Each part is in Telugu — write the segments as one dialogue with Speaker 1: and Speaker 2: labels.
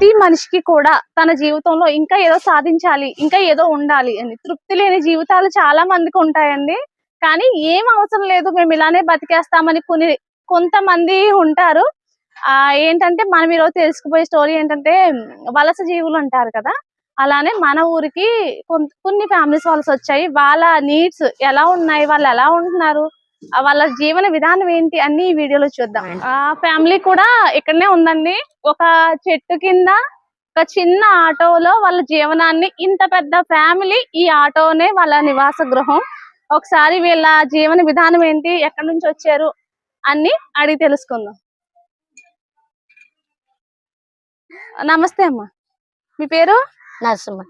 Speaker 1: ప్రతి మనిషికి కూడా తన జీవితంలో ఇంకా ఏదో సాధించాలి ఇంకా ఏదో ఉండాలి అని. తృప్తి లేని జీవితాలు చాలా మందికి ఉంటాయండి. కానీ ఏం అవసరం లేదు మేము ఇలానే బతికేస్తామని కొన్ని కొంతమంది ఉంటారు. ఆ ఏంటంటే మనం ఈరోజు తెలుసుకుపోయే స్టోరీ ఏంటంటే వలస జీవులు అంటారు కదా. అలానే మన ఊరికి కొన్ని ఫ్యామిలీస్ వలస వచ్చాయి. వాళ్ళ నీడ్స్ ఎలా ఉన్నాయి? వాళ్ళు ఎలా ఉంటున్నారు? వాళ్ళ జీవన విధానం ఏంటి అన్ని ఈ వీడియోలో చూద్దాం. ఆ ఫ్యామిలీ కూడా ఇక్కడనే ఉందండి. ఒక చెట్టు కింద ఒక చిన్న ఆటోలో వాళ్ళ జీవనాన్ని ఇంత పెద్ద ఫ్యామిలీ ఈ ఆటోనే వాళ్ళ నివాస గృహం. ఒకసారి వీళ్ళ జీవన విధానం ఏంటి ఎక్కడి నుంచి వచ్చారు అన్ని అడిగి తెలుసుకుందాం. నమస్తే అమ్మా. మీ పేరు?
Speaker 2: నరసింహ.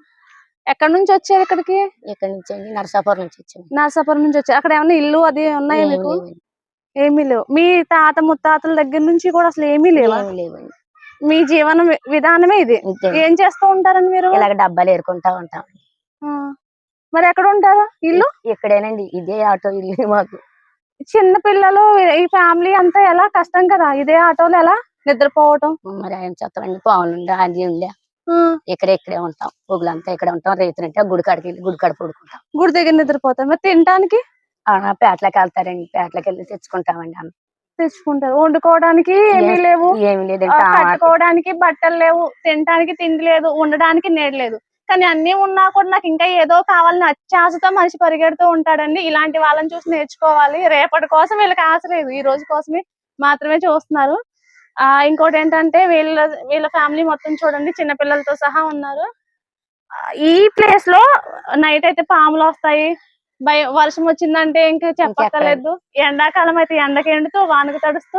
Speaker 1: ఎక్కడి నుంచి వచ్చారు ఇక్కడికి?
Speaker 2: ఇక్కడి నుంచి అండి. నరసాపురం నుంచి వచ్చాము.
Speaker 1: నరసాపురం నుంచి వచ్చారు. అక్కడ ఏమైనా ఇల్లు అది ఉన్నాయా మీకు. ఏమీ లేవు. మీ తాత ముత్తాతల దగ్గర నుంచి కూడా అసలు ఏమీ లేవా?
Speaker 2: లేవండి.
Speaker 1: మీ జీవన విధానమే ఇది. ఏం చేస్తూ ఉంటారండి మీరు?
Speaker 2: ఇలాగ డబ్బాలు ఏరుకుంటా ఉంటాం.
Speaker 1: మరి ఎక్కడ ఉంటారు? ఇల్లు?
Speaker 2: ఇక్కడేనండి. ఇదే ఆటో ఇల్లు మాకు.
Speaker 1: చిన్న పిల్లలు ఈ ఫ్యామిలీ అంతా ఎలా? కష్టం కదా. ఇదే ఆటోలో ఎలా? నిద్రపోవటం?
Speaker 2: మరి ఆయన చెత్తమండి పావులు ఉండే అది ఉండే. ఇక్కడ ఇక్కడే ఉంటాం. పొగులంతా ఇక్కడ ఉంటాం. రైతులంటే గుడి కాడికి వెళ్ళి గుడి కాడ పడుకుంటాం.
Speaker 1: గుడి దగ్గర నిద్రపోతాం. మరి తినడానికి?
Speaker 2: ఆ, పేటలోకి వెళ్తారండి. పేటలోకి వెళ్ళి తెచ్చుకుంటామండి అన్నం.
Speaker 1: తెచ్చుకుంటారు. వండుకోవడానికి ఏమీ లేవు.
Speaker 2: ఏమీ లేదండి.
Speaker 1: కట్టుకోవడానికి బట్టలు లేవు. తినడానికి తిండి లేదు. ఉండడానికి నీడ లేదు. కానీ అన్ని ఉన్నా కూడా నాకు ఇంకా ఏదో కావాలని అత్యాశతో మనిషి పరిగెడుతూ ఉంటాడండి. ఇలాంటి వాళ్ళని చూసి నేర్చుకోవాలి. రేపటి కోసం వీళ్ళకి ఆశ లేదు. ఈ రోజు కోసమే మాత్రమే చూస్తున్నారు. ఆ ఇంకోటి ఏంటంటే వీళ్ళ వీళ్ళ ఫ్యామిలీ మొత్తం చూడండి చిన్న పిల్లలతో సహా ఉన్నారు. ఈ ప్లేస్లో నైట్ అయితే పాములు వస్తాయి. భయ వర్షం వచ్చిందంటే ఇంకా చెప్పక్కర్లేదు. ఎండాకాలం అయితే ఎండకి ఎండుతూ వానకు తడుస్తూ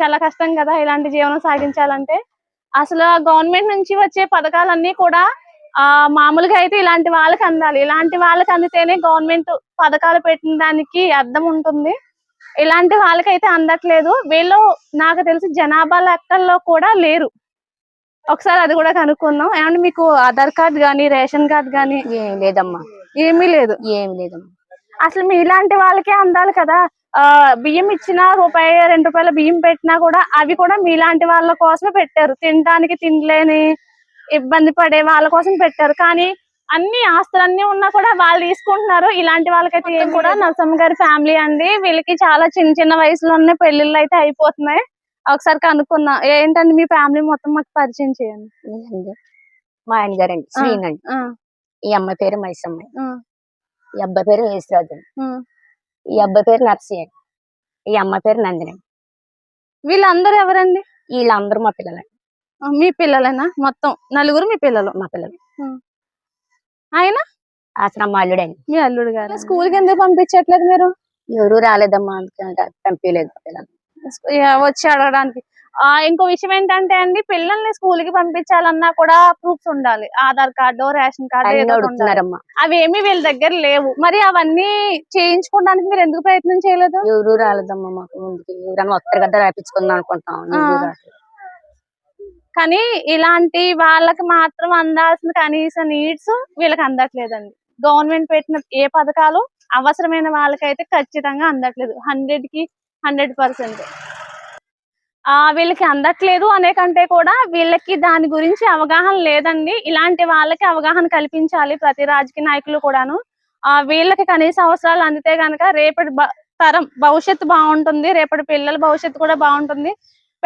Speaker 1: చాలా కష్టం కదా ఇలాంటి జీవనం సాగించాలంటే. అసలు గవర్నమెంట్ నుంచి వచ్చే పథకాలన్నీ కూడా ఆ మామూలుగా అయితే ఇలాంటి వాళ్ళకి అందాలి. ఇలాంటి వాళ్ళకి అందితేనే గవర్నమెంట్ పథకాలు పెట్టిన దానికి అర్థం ఉంటుంది. ఇలాంటి వాళ్ళకైతే అందట్లేదు. వీళ్ళు నాకు తెలిసి జనాభా లెక్కల్లో కూడా లేరు. ఒకసారి అది కూడా కనుక్కుందాం. ఏమంటే మీకు ఆధార్ కార్డ్ గానీ రేషన్ కార్డ్ గానీ
Speaker 2: ఏం లేదమ్మా.
Speaker 1: ఏమీ లేదు.
Speaker 2: ఏమి లేదమ్మా.
Speaker 1: అసలు మీ ఇలాంటి వాళ్ళకే అందాలి కదా. ఆ బియ్యం ఇచ్చినా రూపాయి రెండు రూపాయల బియ్యం పెట్టినా కూడా అవి కూడా మీలాంటి వాళ్ళ కోసమే పెట్టారు. తినడానికి తినలేని ఇబ్బంది పడే వాళ్ళ కోసం పెట్టారు. కానీ అన్ని ఆస్తులన్నీ ఉన్నా కూడా వాళ్ళు తీసుకుంటున్నారు. ఇలాంటి వాళ్ళకైతే ఏం కూడా నరసమ్మ గారి ఫ్యామిలీ అండి. వీళ్ళకి చాలా చిన్న చిన్న వయసులోనే పెళ్ళిళ్ళు అయితే అయిపోతున్నాయి. ఒకసారి కనుక్కుందాం. ఏంటండి మీ ఫ్యామిలీ మొత్తం మాకు పరిచయం చేయండి.
Speaker 2: మా ఆయన గారండి. శ్రీనండి.
Speaker 1: ఆ,
Speaker 2: ఈ అమ్మాయి పేరు మైసమ్మ ఈ అబ్బాయి పేరు అండి
Speaker 1: ఆ.
Speaker 2: ఈ అబ్బాయి పేరు నర్సయ్య అండి. ఈ అమ్మాయి పేరు నందిని. అండి.
Speaker 1: వీళ్ళందరూ ఎవరండి?
Speaker 2: వీళ్ళందరూ మా పిల్లలండి.
Speaker 1: మీ పిల్లలేనా? మొత్తం నలుగురు మీ పిల్లలు?
Speaker 2: మా పిల్లలు.
Speaker 1: ఆయన?
Speaker 2: అసలు మా అల్లుడండి
Speaker 1: మీ అల్లుడు గారు. స్కూల్కి ఎందుకు పంపించట్లేదు మీరు?
Speaker 2: ఎవరు రాలేదమ్మా అందుకని పంపించలేదు పిల్లలు.
Speaker 1: వచ్చి అడగడానికి. ఆ ఇంకో విషయం ఏంటంటే అండి పిల్లల్ని స్కూల్కి పంపించాలన్నా కూడా ప్రూఫ్స్ ఉండాలి. ఆధార్ కార్డు రేషన్ కార్డు
Speaker 2: అన్ని
Speaker 1: ఏదో ఒకటి ఉండాలి.
Speaker 2: అడుగుతున్నారమ్మా.
Speaker 1: అవి ఏమీ వీళ్ళ దగ్గర లేవు. మరి అవన్నీ చేయించుకోవడానికి మీరు ఎందుకు ప్రయత్నం చేయలేదు?
Speaker 2: ఎవరు రాలేదమ్మా మాకు ముందుకి. ఎవరన్నా వస్తారు కదా రాపించుకుందాం అనుకుంటాం.
Speaker 1: కానీ ఇలాంటి వాళ్ళకి మాత్రం అందాల్సిన కనీస నీడ్స్ వీళ్ళకి అందట్లేదండి. గవర్నమెంట్ పెట్టిన ఏ పథకాలు అవసరమైన వాళ్ళకైతే ఖచ్చితంగా అందట్లేదు. హండ్రెడ్కి హండ్రెడ్ పర్సెంట్ ఆ వీళ్ళకి అందట్లేదు అనే కంటే కూడా వీళ్ళకి దాని గురించి అవగాహన లేదండి. ఇలాంటి వాళ్ళకి అవగాహన కల్పించాలి ప్రతి రాజకీయ నాయకులు కూడాను. ఆ వీళ్ళకి కనీస అవసరాలు అందితే గనక రేపటి తరం భవిష్యత్తు బాగుంటుంది. రేపటి పిల్లల భవిష్యత్తు కూడా బాగుంటుంది.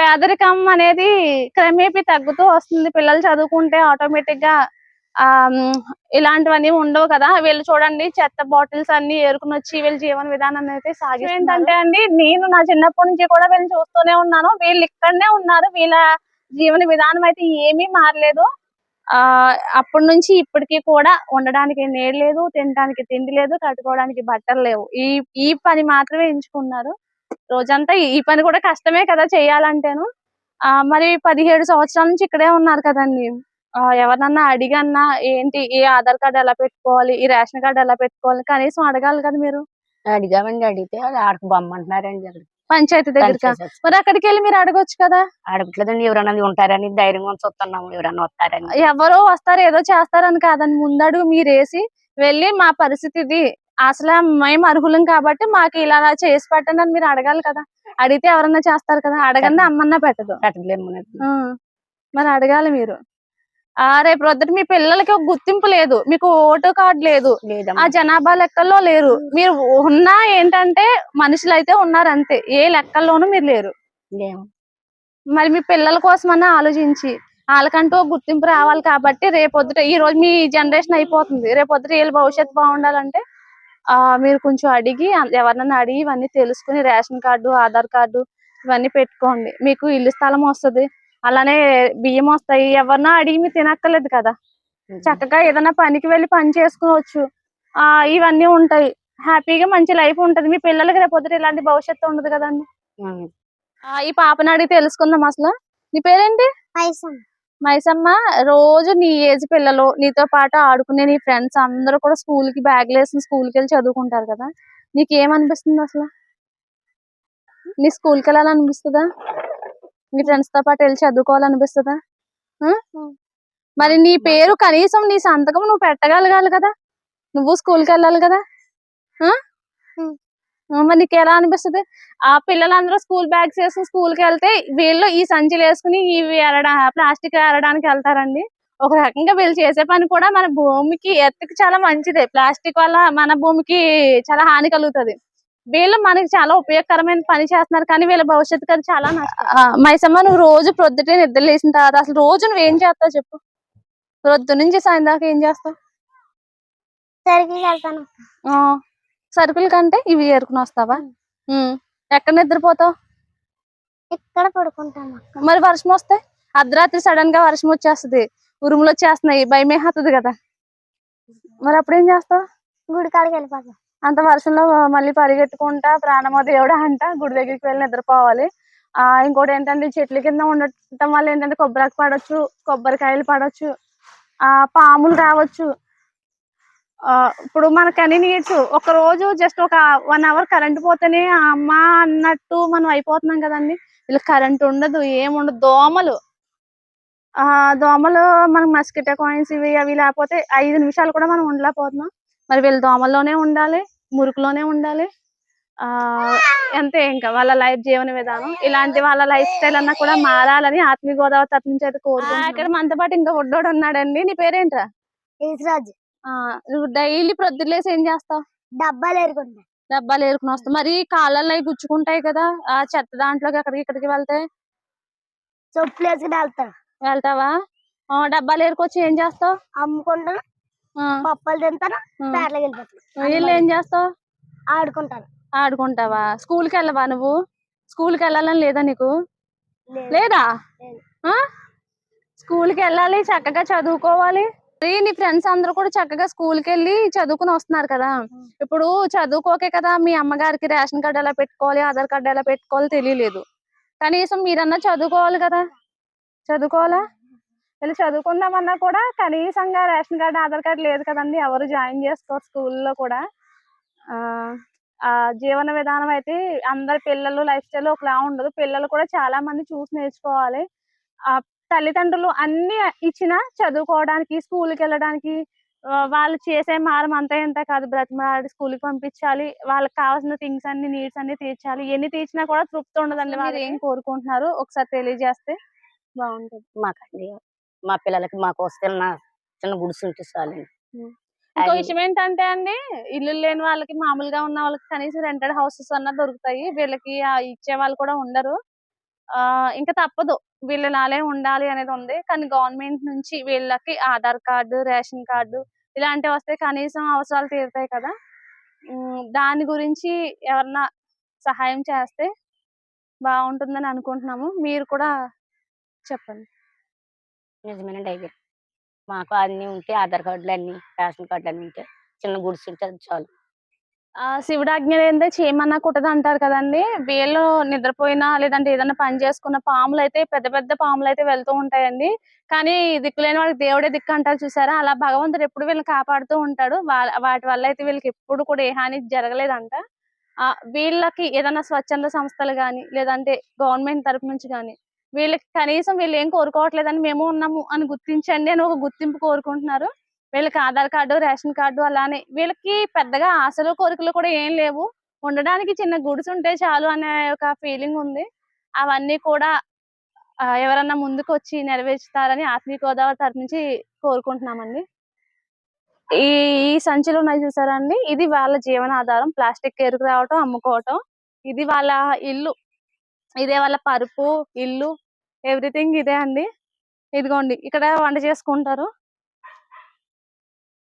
Speaker 1: పేదరికం అనేది క్రమేపీ తగ్గుతూ వస్తుంది. పిల్లలు చదువుకుంటే ఆటోమేటిక్గా ఆ ఇలాంటివన్నీ ఉండవు కదా. వీళ్ళు చూడండి చెత్త బాటిల్స్ అన్ని ఏరుకుని వచ్చి వీళ్ళ జీవన విధానం అయితే సాగి ఏంటంటే అండి నేను నా చిన్నప్పటి నుంచి కూడా వీళ్ళని చూస్తూనే ఉన్నాను. వీళ్ళు ఇక్కడనే ఉన్నారు. వీళ్ళ జీవన విధానం అయితే ఏమీ మారలేదు. ఆ అప్పటి నుంచి ఇప్పటికి కూడా ఉండడానికి నీళ్ళు లేదు తినడానికి తిండి లేదు కట్టుకోవడానికి బట్టలు లేవు. ఈ ఈ పని మాత్రమే ఎంచుకున్నారు. రోజంతా ఈ- పని కూడా కష్టమే కదా చేయాలంటేను. ఆ మరి పదిహేడు సంవత్సరాల నుంచి ఇక్కడే ఉన్నారు కదండి. ఎవరన్నా అడిగన్నా ఏంటి ఈ ఆధార్ కార్డు ఎలా పెట్టుకోవాలి ఈ రేషన్ కార్డు ఎలా పెట్టుకోవాలి కనీసం అడగాలి కదా మీరు.
Speaker 2: అడిగామండి అడిగితే ఆడకు బొమ్మంటున్నారండి
Speaker 1: పంచాయతీ దగ్గరికి?
Speaker 2: పంచాయతీ.
Speaker 1: మరి అక్కడికి వెళ్ళి మీరు అడగొచ్చు కదా.
Speaker 2: అడగట్లేదండి ఎవరన్నా ఉంటారని ధైర్యంగా చూస్తున్నాము ఎవరన్నా వస్తారని.
Speaker 1: ఎవరో వస్తారు ఏదో చేస్తారని కాదని ముందడుగు మీరు వేసి వెళ్ళి మా పరిస్థితి ఇది అసలు మేము అర్హులం కాబట్టి మాకు ఇలా చేసి పెట్టండి అని మీరు అడగాలి కదా. అడిగితే ఎవరన్నా చేస్తారు కదా. అడగండి అమ్మన్నా పెట్టదు. మరి అడగాలి మీరు. ఆ రేపు రొద్దుట మీ పిల్లలకి ఒక గుర్తింపు లేదు. మీకు ఓటు కార్డు లేదు. ఆ జనాభా లెక్కల్లో లేరు. మీరు ఉన్నా ఏంటంటే మనుషులు అయితే ఉన్నారు అంతే. ఏ లెక్కల్లోనూ మీరు లేరు. మరి మీ పిల్లల కోసమన్నా ఆలోచించి వాళ్ళకంటూ గుర్తింపు రావాలి కాబట్టి రేపొద్దుట ఈ రోజు మీ జనరేషన్ అయిపోతుంది. రేపొద్దుట వీళ్ళ భవిష్యత్తు బాగుండాలంటే మీరు కొంచెం అడిగి ఎవరినైనా అడిగి ఇవన్నీ తెలుసుకుని రేషన్ కార్డు ఆధార్ కార్డు ఇవన్నీ పెట్టుకోండి. మీకు ఇల్లు స్థలం వస్తది. అలానే బియ్యం వస్తాయి. ఎవరినో అడిగి మీరు తినక్కర్లేదు కదా. చక్కగా ఏదైనా పనికి వెళ్ళి పని చేసుకోవచ్చు. ఆ ఇవన్నీ ఉంటాయి. హ్యాపీగా మంచి లైఫ్ ఉంటది. మీ పిల్లలకి రేపొద్దుట ఇలాంటి భవిష్యత్తు ఉండదు కదండి. ఈ పాపని అడిగి తెలుసుకుందాం అసలు. నీ పేరేంటి? మైసమ్మ రోజు నీ ఏజ్ పిల్లలు నీతో పాటు ఆడుకునే నీ ఫ్రెండ్స్ అందరూ కూడా స్కూల్కి బ్యాగ్ వేసుకుని స్కూల్కి వెళ్ళి చదువుకుంటారు కదా? నీకు ఏమనిపిస్తుంది అసలు? నీ స్కూల్కి వెళ్ళాలనిపిస్తుందా? నీ ఫ్రెండ్స్తో పాటు వెళ్ళి చదువుకోవాలనిపిస్తుందా? మరి నీ పేరు కనీసం నీ సంతకం నువ్వు పెట్టగలగాలి కదా? నువ్వు స్కూల్కి వెళ్ళాలి కదా? మరి నీకు ఎలా అనిపిస్తుంది? ఆ పిల్లలందరూ స్కూల్ బ్యాగ్స్ వేసుకుని స్కూల్కి వెళ్తే వీళ్ళు ఈ సంచులు వేసుకుని ఇవి ఎరడా ప్లాస్టిక్ ఏరడానికి వెళ్తారండి. ఒక రకంగా వీళ్ళు చేసే పని కూడా మన భూమికి ఎత్తుకి చాలా మంచిదే. ప్లాస్టిక్ వల్ల మన భూమికి చాలా హాని కలుగుతుంది. వీళ్ళు మనకి చాలా ఉపయోగకరమైన పని చేస్తున్నారు కానీ వీళ్ళ భవిష్యత్తుకి అది చాలా నష్టం. ఆ, మైసమ్మ నువ్వు రోజు ప్రొద్దుటే నిద్ర లేచిన తర్వాత అసలు రోజు నువ్వు ఏం చేస్తావు చెప్పు? ప్రొద్దు నుంచి సాయం దాకా ఏం చేస్తావు?
Speaker 3: సరికి వెళ్తాను.
Speaker 1: ఆ, సరుకుల కంటే ఇవి ఏరుకుని వస్తావా. ఎక్కడ నిద్రపోతావు?
Speaker 3: ఇక్కడ పడుకుంటాను
Speaker 1: మరి వర్షం వస్తే? అర్ధరాత్రి సడన్గా వర్షం వచ్చేస్తది. ఉరుములు వచ్చేస్తున్నాయి. భయమే హత్తది కదా. మరి అప్పుడేం చేస్తావు?
Speaker 3: గుడి కాడికి వెళ్ళిపోతాను.
Speaker 1: అంత వర్షంలో మళ్ళీ పరిగెట్టుకుంటా ప్రాణమో దేవుడా అంట గుడి దగ్గరికి వెళ్ళి నిద్రపోవాలి. ఆ ఇంకోటి ఏంటంటే చెట్ల కింద ఉండటం వల్ల ఏంటంటే కొబ్బరికి పడవచ్చు కొబ్బరికాయలు పడవచ్చు ఆ పాములు రావచ్చు. ఇప్పుడు మనకు అన్ని నీడ్స్ ఒక రోజు జస్ట్ ఒక వన్ అవర్ కరెంట్ పోతేనే అమ్మ అన్నట్టు మనం అయిపోతున్నాం కదండి. వీళ్ళకి కరెంట్ ఉండదు ఏముండదు దోమలు. ఆ దోమలు మనకు మస్కిటో కాయిన్స్ ఇవి అవి లేకపోతే ఐదు నిమిషాలు కూడా మనం ఉండలేకపోతున్నాం. మరి వీళ్ళు దోమల్లోనే ఉండాలి మురుకులోనే ఉండాలి. ఆ అంతే ఇంకా వాళ్ళ లైఫ్ జీవన విధానం. ఇలాంటి వాళ్ళ లైఫ్ స్టైల్ అన్నా కూడా మారాలని ఆత్మీయ గోదావరి తరపు నుంచి అయితే కోరుకుంటున్నాను. ఇక్కడ మనతో పాటు ఇంకా ఒడ్డోడు ఉన్నాడండి. నీ పేరేంట్రా? నువ్వు డైలీ ప్రొద్దులేసి ఏం చేస్తావు?
Speaker 3: డబ్బాలు ఎరుకుంటా
Speaker 1: డబ్బాలు ఏరుకుని వస్తావు. మరి కాళ్ళల్లో అవి గుచ్చుకుంటాయి కదా ఆ చెత్త దాంట్లోకి అక్కడికి ఇక్కడికి వెళ్తే?
Speaker 3: చెప్పులు వేసుకుని వెళ్తాను
Speaker 1: వెళ్తావా? ఆ, డబ్బాలు ఏరుకొచ్చి ఏం చేస్తావు?
Speaker 3: అమ్ముకుంటాను
Speaker 1: ఆ,
Speaker 3: పప్పులు తింటాను వెళ్ళిపోతాను.
Speaker 1: వీళ్ళు ఏం చేస్తావు?
Speaker 3: ఆడుకుంటాను.
Speaker 1: ఆడుకుంటావా? స్కూల్కి వెళ్ళవా నువ్వు? స్కూల్కి వెళ్ళాలని లేదా నీకు?
Speaker 3: లేదు.
Speaker 1: స్కూల్కి వెళ్ళాలి చక్కగా చదువుకోవాలి. నీ ఫ్రెండ్స్ అందరూ కూడా చక్కగా స్కూల్కి వెళ్ళి చదువుకుని వస్తున్నారు కదా. ఇప్పుడు చదువుకోకే కదా మీ అమ్మగారికి రేషన్ కార్డు ఎలా పెట్టుకోవాలి ఆధార్ కార్డు ఎలా పెట్టుకోవాలి తెలియలేదు. కనీసం మీరన్నా చదువుకోవాలి కదా. చదువుకోవాలా? వెళ్ళి చదువుకుందామన్నా కూడా కనీసంగా రేషన్ కార్డు ఆధార్ కార్డు లేదు కదండి. ఎవరు జాయిన్ చేసుకోరు స్కూల్లో కూడా. ఆ ఆ జీవన విధానం అయితే అందరి పిల్లలు లైఫ్ స్టైల్ ఒకలా ఉండదు. పిల్లలు కూడా చాలా మంది చూసి నేర్చుకోవాలి. ఆ తల్లిదండ్రులు అన్ని ఇచ్చిన చదువుకోవడానికి స్కూల్కి వెళ్ళడానికి వాళ్ళు చేసే మారం అంతా ఇంత కాదు. బ్రతిమలాడి స్కూల్కి పంపించాలి. వాళ్ళకి కావాల్సిన థింగ్స్ అన్ని నీడ్స్ అన్ని తీర్చాలి. ఎన్ని తీర్చినా కూడా తృప్తి ఉండదండి వాళ్ళు ఏం కోరుకుంటున్నారు. ఒకసారి తెలియజేస్తే బాగుంటుంది.
Speaker 2: మాకండి. మా పిల్లలకి మాకు వస్తున్న చిన్న గుడిసె ఉంటే చాలండి.
Speaker 1: ఇంకో విషయం ఏంటంటే అండి ఇల్లు లేని వాళ్ళకి మామూలుగా ఉన్న వాళ్ళకి కనీసం రెంటెడ్ హౌసెస్ అన్న దొరుకుతాయి. వీళ్ళకి ఇచ్చే వాళ్ళు కూడా ఉండరు. ఇంకా తప్పదు. వీళ్ళు నాలే ఉండాలి అనేది ఉంది. కానీ గవర్నమెంట్ నుంచి వీళ్ళకి ఆధార్ కార్డు రేషన్ కార్డు ఇలాంటివి వస్తే కనీసం అవసరాలు తీరుతాయి కదా. దాని గురించి ఎవరన్నా సహాయం చేస్తే బాగుంటుందని అనుకుంటున్నాము. మీరు కూడా చెప్పండి.
Speaker 2: నిజమేనండి అయ్యి మాకు అన్ని ఉంటే ఆధార్ కార్డులు అన్నీ రేషన్ కార్డులు అన్నీ ఉంటే చిన్న గుడిసె ఉంటే చాలు.
Speaker 1: ఆ శివుడు ఏందే చేయమన్నా కుట్టదు అంటారు కదండి. వీళ్ళు నిద్రపోయినా లేదంటే ఏదైనా పని చేసుకున్న పాములు అయితే పెద్ద పెద్ద పాములు అయితే వెళ్తూ ఉంటాయండి. కానీ దిక్కులేని వాళ్ళకి దేవుడే దిక్కు అంటారు చూసారా? అలా భగవంతుడు ఎప్పుడు వీళ్ళని కాపాడుతూ ఉంటాడు. వాటి వల్ల అయితే వీళ్ళకి ఎప్పుడు కూడా ఏ హాని జరగలేదంట. ఆ వీళ్ళకి ఏదైనా స్వచ్ఛంద సంస్థలు కానీ లేదంటే గవర్నమెంట్ తరపు నుంచి కానీ వీళ్ళకి కనీసం వీళ్ళు ఏం కోరుకోవట్లేదని మేము ఉన్నాము అని గుర్తించండి అని ఒక గుర్తింపు కోరుకుంటున్నారు. వీళ్ళకి ఆధార్ కార్డు రేషన్ కార్డు అలానే వీళ్ళకి పెద్దగా ఆశలు కోరికలు కూడా ఏం లేవు. ఉండడానికి చిన్న గుడిస్ ఉంటే చాలు అనే ఒక ఫీలింగ్ ఉంది. అవన్నీ కూడా ఎవరన్నా ముందుకు వచ్చి నెరవేర్చుతారని ఆత్మీయ గోదావరి తరపు నుంచి కోరుకుంటున్నామండి. ఈ ఈ సంచులు ఉన్నాయి చూసారా అండి? ఇది వాళ్ళ జీవనాధారం. ప్లాస్టిక్ ఎరుకు రావటం అమ్ముకోవటం. ఇది వాళ్ళ ఇల్లు. ఇదే వాళ్ళ పరుపు ఇల్లు. ఎవ్రీథింగ్ ఇదే అండి. ఇదిగోండి ఇక్కడ వంట చేసుకుంటారు.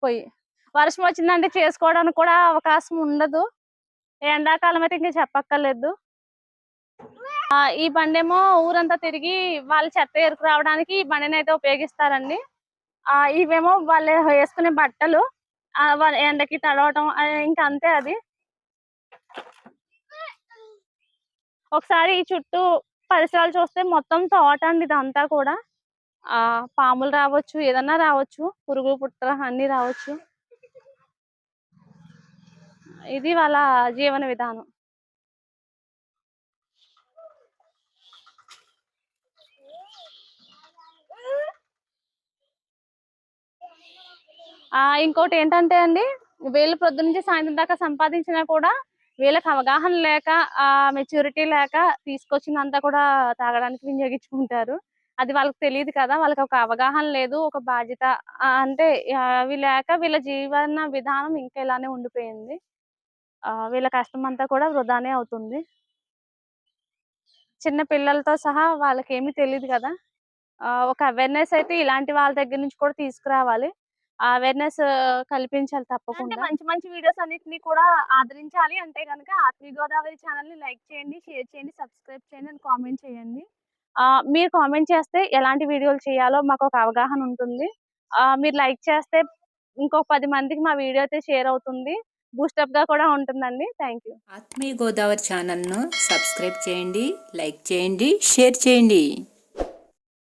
Speaker 1: పొయ్యి వర్షం వచ్చిందంటే చేసుకోవడానికి కూడా అవకాశం ఉండదు. ఎండాకాలం అయితే ఇంకా చెప్పక్కర్లేదు. ఆ, ఈ బండేమో ఊరంతా తిరిగి వాళ్ళ చెత్త ఎరుకు రావడానికి ఈ బండిని అయితే ఉపయోగిస్తారండి. ఆ ఇవేమో వాళ్ళు వేసుకునే బట్టలు ఎండకి తడవటం ఇంకా అంతే అది. ఒకసారి ఈ చుట్టూ పరిసరాలు చూస్తే మొత్తం తోట అండి ఇదంతా కూడా. ఆ పాములు రావచ్చు ఏదన్నా రావచ్చు పురుగు పుట్ట అన్ని రావచ్చు. ఇది వాళ్ళ జీవన విధానం. ఆ ఇంకోటి ఏంటంటే అండి వీళ్ళు ప్రొద్దు నుంచి సాయంత్రం దాకా సంపాదించినా కూడా వీళ్ళకి అవగాహన లేక ఆ మెచ్యూరిటీ లేక తీసుకొచ్చిందంతా కూడా తాగడానికి వినియోగించుకుంటారు. అది వాళ్ళకి తెలియదు కదా వాళ్ళకి ఒక అవగాహన లేదు ఒక బాధ్యత అంటే అవి లేక వీళ్ళ జీవన విధానం ఇంకా ఇలానే ఉండిపోయింది. వీళ్ళ కష్టం అంతా కూడా వృధానే అవుతుంది. చిన్న పిల్లలతో సహా వాళ్ళకి ఏమీ తెలియదు కదా ఒక అవేర్నెస్ అయితే ఇలాంటి వాళ్ళ దగ్గర నుంచి కూడా తీసుకురావాలి. ఆ అవేర్నెస్ కల్పించాలి తప్పకుండా. మంచి మంచి వీడియోస్ అన్నిటిని కూడా ఆదరించాలి. అంటే కనుక ఆత్మీయ గోదావరి ఛానల్ని లైక్ చేయండి షేర్ చేయండి సబ్స్క్రైబ్ చేయండి అండ్ కామెంట్ చేయండి. మీరు కామెంట్ చేస్తే ఎలాంటి వీడియోలు చేయాలో మాకు ఒక అవగాహన ఉంటుంది. మీరు లైక్ చేస్తే ఇంకొక పది మందికి మా వీడియో అయితే షేర్ అవుతుంది. బూస్టప్గా కూడా ఉంటుందండి. Thank you.
Speaker 4: ఆత్మీయ గోదావరి ఛానల్ను సబ్స్క్రైబ్ చేయండి లైక్ చేయండి షేర్ చేయండి.